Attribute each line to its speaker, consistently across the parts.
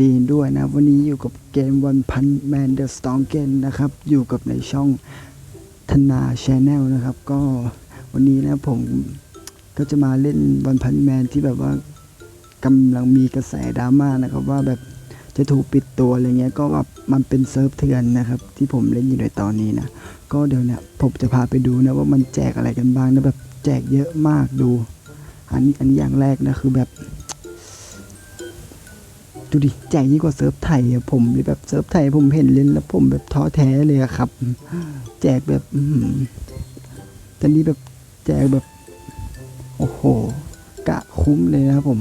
Speaker 1: ดีด้วยนะ วันนี้อยู่กับเกมวันพันแมนเดอะสตองเกนนะครับ อยู่กับในช่องธนาชาแนลนะครับ ก็วันนี้นะผมก็จะมาเล่นวันพันแมนที่แบบว่ากำลังมีกระแสดราม่านะครับ ว่าแบบจะถูกปิดตัวอะไรเงี้ยก็ว่ามันเป็นเซิร์ฟเถื่อนนะครับ ที่ผมเล่นอยู่ในตอนนี้นะ ก็เดี๋ยวเนี่ยผมจะพาไปดูนะว่ามันแจกอะไรกันบ้างนะแบบแจกเยอะมากดู อันนี้อันนี้อย่างแรกนะคือแบบ ดูดิแจกยิ่งกว่าเซิร์ฟไทยอะผมเลยแบบเซิร์ฟไทยผมเห็นเล่นแล้วผมแบบท้อแท้เลยอะครับ แจกแบบอแต่นี้แบบแจกแบบ โอ้โห กะคุ้มเลยนะครับผม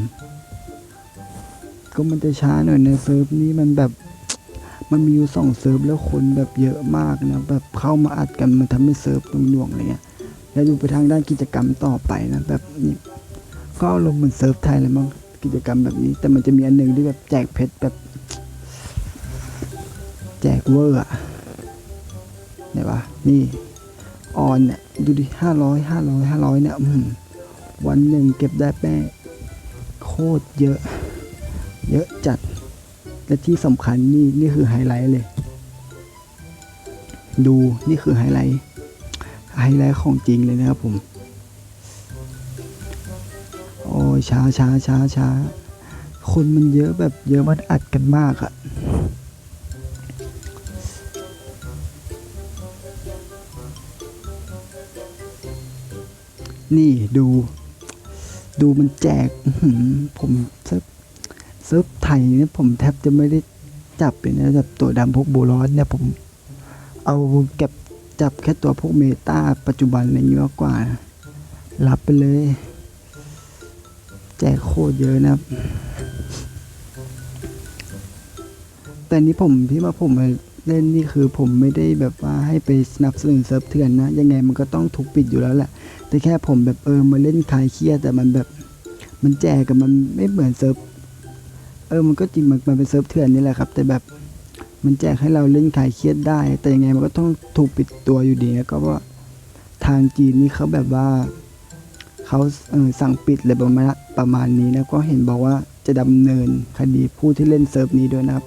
Speaker 1: ก็มันจะช้าหน่อยในเซิร์ฟนี้มันแบบมันมีอยู่สองเซิร์ฟแล้วคนแบบเยอะมากนะแบบเข้ามาอัดกันมันทำให้เซิร์ฟหน่วงๆอะไรเงี้ยแล้วดูไปทางด้านกิจกรรมต่อไปนะแบบนี้ก็ลงเหมือนเซิร์ฟไทยเลยมั้ง กิจกรรมแบบนี้ แต่มันจะมีอันหนึ่งที่แบบแจกเพชรแบบ แจกเวอร์อะไหนวะนี่ออนเนี่ยดูดิห้าร้อยห้าร้อยห้าร้อยเนี่ยวันหนึ่งเก็บได้แป้โคตรเยอะ เยอะจัด และที่สำคัญนี่นี่คือไฮไลท์เลย ดูนี่คือไฮไลท์ไฮไลท์ของจริงเลยนะครับผม ช้าช้าช้าช้าคนมันเยอะแบบเยอะมันอัดกันมากอะนี่ดู ดูมันแจกผมเซิร์ฟเซิร์ฟไทยเนี่ยผมแทบจะไม่ได้จับเลยนะแบบตัวดำพวกโบลอนเนี่ยผม เอาเก็บจับแค่ตัวพวกเมตาปัจจุบันอะไรอย่างนี้มากกว่า รับไปเลย แจกโคตรเยอะนะครับ แต่นี้ผมที่มาผมมาเล่นนี่คือผมไม่ได้แบบว่าให้ไปสนับสนุนเซิร์ฟเถื่อนนะ ยังไงมันก็ต้องถูกปิดอยู่แล้วแหละ แต่แค่ผมแบบเออมาเล่นคลายเครียดแต่มันแบบมันแจกกับมันไม่เหมือนเซิร์ฟเออมันก็จริงมันมันเป็นเซิร์ฟเถื่อนนี่แหละครับ แต่แบบมันแจกให้เราเล่นคลายเครียดได้ แต่ยังไงมันก็ต้องถูกปิดตัวอยู่ดีนะก็ว่าทางจีนนี่เขาแบบว่า เขาเออสั่งปิดเลยประมาณประมาณนี้นะก็เห็นบอกว่าจะดำเนินคดีผู้ที่เล่นเซิร์ฟนี้ด้วยนะครับ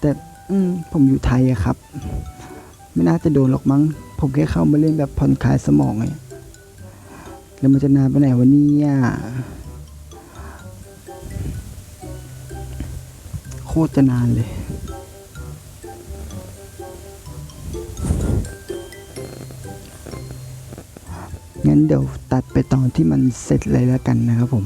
Speaker 1: แต่อืมผมอยู่ไทยอะครับ ไม่น่าจะโดนหรอกมั้ง ผมแค่เข้ามาเล่นแบบผ่อนคลายสมองไงแล้วมันจะนานไปไหนวันนี้อะโคตรจะนานเลย งั้นเดี๋ยวตัดไปตอนที่มันเสร็จเลยแล้วกันนะครับผม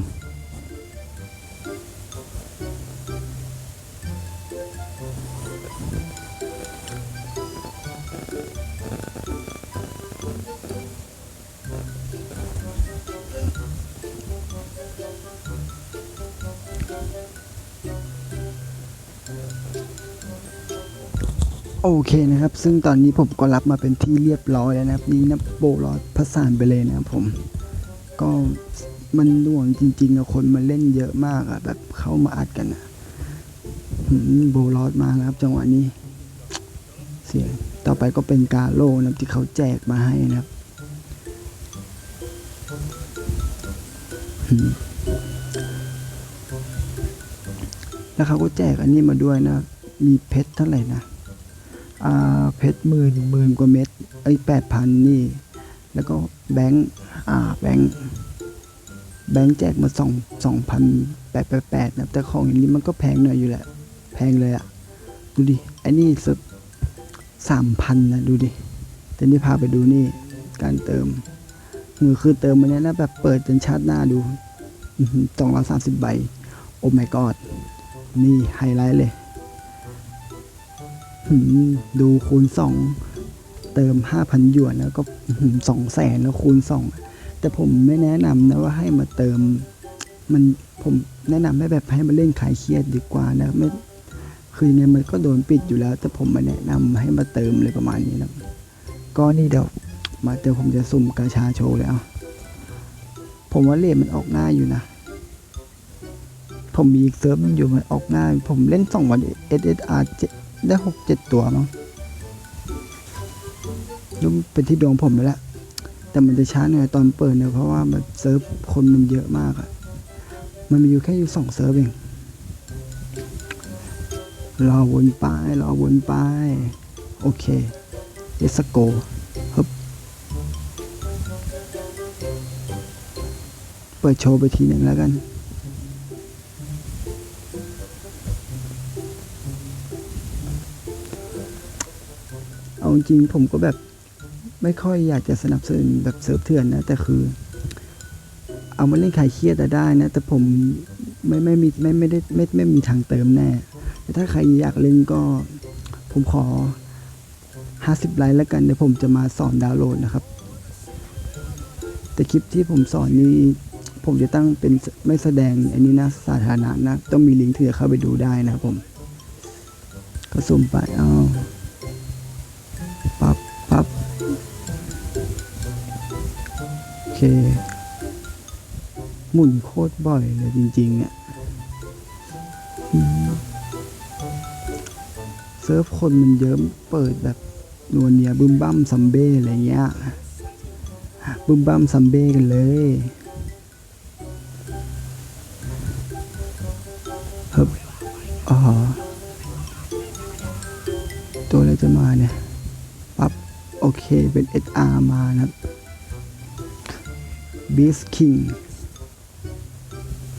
Speaker 1: โอเคนะครับ ซึ่งตอนนี้ผมก็รับมาเป็นที่เรียบร้อยแล้วนะครับ นี่นะโบรอดผสานไปเลยนะครับผม ก็มันหน่วงจริงๆอะคนมาเล่นเยอะมากอะแบบเข้ามาอัดกันอะโบรอดมาแล้วครับ จังหวะนี้ เสียงต่อไปก็เป็นกาโลนะครับที่เขาแจกมาให้นะครับแล้วเขาก็แจกอันนี้มาด้วยนะ มีเพชรเท่าไหร่นะ เพชรหมื่นหมื่นกว่าเม็ดไอ้แปดพันนี่ แล้วก็แบงค์อ่าแบงค์แบงค์แจกมาสองสองพันแปดแปดแปดนะแต่ของอย่างนี้มันก็แพงหน่อยอยู่แหละ แพงเลยอะดูดิไอ้นี่สักสามพันนะดูดิแต่นี่พาไปดูนี่การเติมมือคือเติมมาเนี้ยนะแบบเปิดจนชาร์จหน้าดูสองร้อยสามสิบใบ โอ้ my god นี่ไฮไลท์เลย ดูคูณสองเติมห้าพันหยวนแล้วก็สองแสนแล้วคูณสองแต่ผมไม่แนะนำนะว่าให้มาเติม มันผมแนะนำให้แบบให้มาเล่นขายเครียดดีกว่านะไม่คือยังไงมันก็โดนปิดอยู่แล้ว แต่ผมมาแนะนำให้มาเติมเลยประมาณนี้นะก็นี่เดี๋ยวมาเจอผมจะสุ่มกาชาโชว์เลยเอาผมว่าเลทมันออกง่ายอยู่นะ ผมมีอีกเซิร์ฟนึงอยู่มันออกง่ายผมเล่นสองวัน SSR เจ็ด ได้หกเจ็ดตัวมั้งยุ่งเป็นที่ดวงผมไปแล้ว แต่มันจะช้าหน่อยตอนเปิดเนี่ยเพราะว่าแบบเซิร์ฟคนมันเยอะมากอะมันมีอยู่แค่อยู่สองเซิร์ฟเองรอวนไปรอวนไป โอเค let's go ฮึบเปิดโชว์ไปทีหนึ่งแล้วกัน จริงผมก็แบบไม่ค่อยอยากจะสนับสนุนแบบเซิร์ฟเถื่อนนะ แต่คือ เอามาเล่นขายเครียดแต่ได้นะ แต่ผมไม่ไม่มีไม่ไม่ได้ไม่ไม่มีทางเติมแน่ แต่ถ้าใครอยากเล่นก็ผมขอ 50 ไลค์แล้วกัน เดี๋ยวผมจะมาสอนดาวน์โหลดนะครับ แต่คลิปที่ผมสอนนี้ผมจะตั้งเป็นไม่แสดงอันนี้นะสาธารณะนะ ต้องมีลิงก์ที่จะเข้าไปดูได้นะครับผมก็สุ่มไปเอาปั หมุนโคตรบ่อยเลยจริงๆเนี่ยเซิร์ฟคนมันเยอะเปิดแบบนวลเนียบึมบั้มซัมเบ้อะไรเงี้ยบึมบั้มซัมเบ้กันเลยเฮ้บอ๋อตัวอะไรจะมาเนี่ย ปั๊บ โอเคเป็น SR มานะครับ Beast King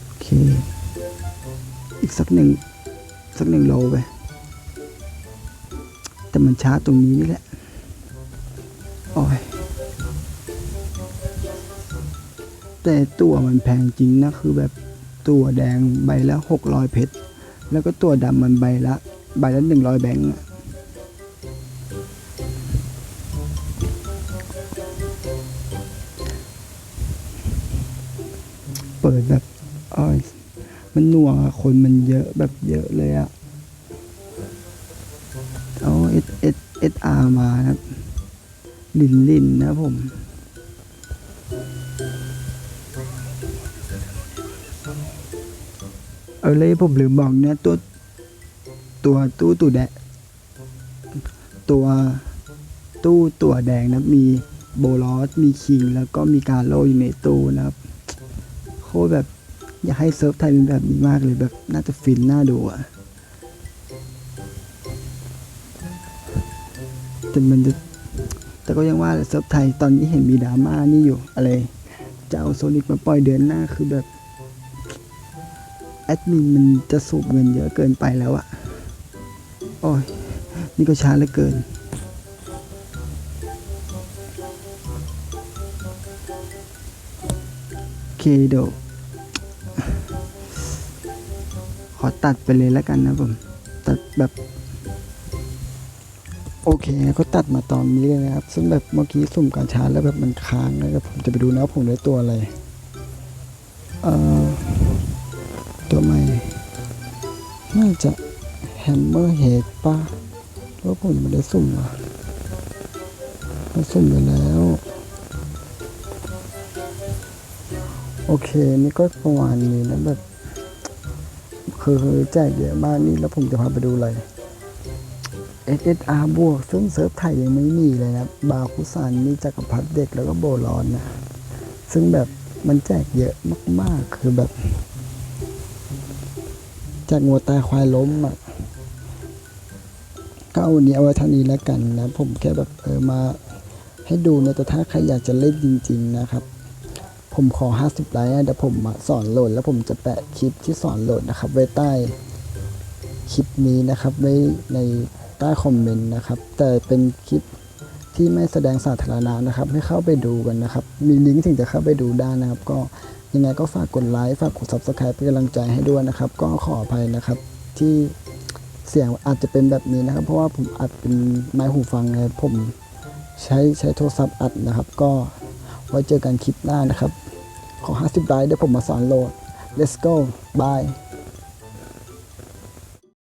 Speaker 1: โอเค อีกสักหนึ่งสักหนึ่งโลไป แต่มันช้าตรงนี้นี่แหละ โอ้ย แต่ตัวมันแพงจริงนะ คือแบบตัวแดงใบละหกร้อยเพชร แล้วก็ตัวดำมันใบละ ใบละหนึ่งร้อยแบงค์อะ เปิดแบบอ้อมันหน่วงอะคนมันเยอะแบบเยอะเลยอะเอาเอสเอสเอสอาร์มานะครับ ลินลินนะผม เอาเลยผมลืมบอกเนี่ยตัว ตัวตู้ตู้แดงตัวตู้ตัวแดงนะมีโบลอสมีคิง แล้วก็มีการโลอยู่ในตู้นะครับ คตรแบบ อยากให้เซิร์ฟไทยเป็นแบบนี้มากเลยแบบน่าจะฟินน่าดูอะแต่มันจะแต่ก็ยังว่าแหละเซิร์ฟไทยตอนนี้เห็นมีดราม่านี่อยู่อะไรจะเอาโซนิกมาปล่อยเดือนหน้าคือแบบแอดมินมันจะสูบเงินเยอะเกินไปแล้วอะโอ้ย นี่ก็ช้าเหลือเกินเคโดข อตัดไปเลยแล้วกันนะผม ตัดแบบ โอเคก็ตัดมาตอนนี้เลยนะครับ ซึ่งแบบเมื่อกี้สุ่มการชาร์จแล้วแบบมันค้างนะครับผมจะไปดูนะผมได้ตัวอะไร เอ่อ ตัวใหม่ น่าจะแฮมเมอร์เฮดป่ะเพราะผมยังไม่ได้สุ่มอะมันสุ่มไปแล้วโอเค นี่ก็ประมาณนี้นะแบบ คือแจกเยอะมากนี่แล้วผมจะพาไปดูอะไร SSR บวกซึ่งเซิร์ฟไทยยังไม่มีเลยนะบาคุซันมีจักรพรรดิเด็กแล้วก็โบลอนนะ ซึ่งแบบมันแจกเยอะมากๆ คือแบบจากงัวตายควายล้มอะก็เอาวันนี้เอาไว้เท่านี้แล้วกันนะ ผมแค่แบบเออมาให้ดูนะแต่ถ้าใครอยากจะเล่นจริง ๆ นะครับ ผมขอ 50 ไลค์เดี๋ยวผมมาสอนโหลด แล้วผมจะแปะคลิปที่สอนโหลดนะครับ ไว้ใต้คลิปนี้นะครับ ไว้ในใต้คอมเมนต์นะครับ แต่เป็นคลิปที่ไม่แสดงสาธารณะนะครับ ให้เข้าไปดูกันนะครับ มีลิงก์ถึงจะเข้าไปดูได้นะครับ ก็ยังไงก็ฝากกดไลค์ฝากกด subscribe เป็นกำลังใจให้ด้วยนะครับ ก็ขออภัยนะครับที่เสียงอาจจะเป็นแบบนี้นะครับ เพราะว่าผมอัดเป็นไม้หูฟังไงผมใช้ใช้โทรศัพท์อัดนะครับ ก็ไว้เจอกันคลิปหน้านะครับ ขอ 50ไลค์เดี๋ยวผมมาสอนโหลด let's go bye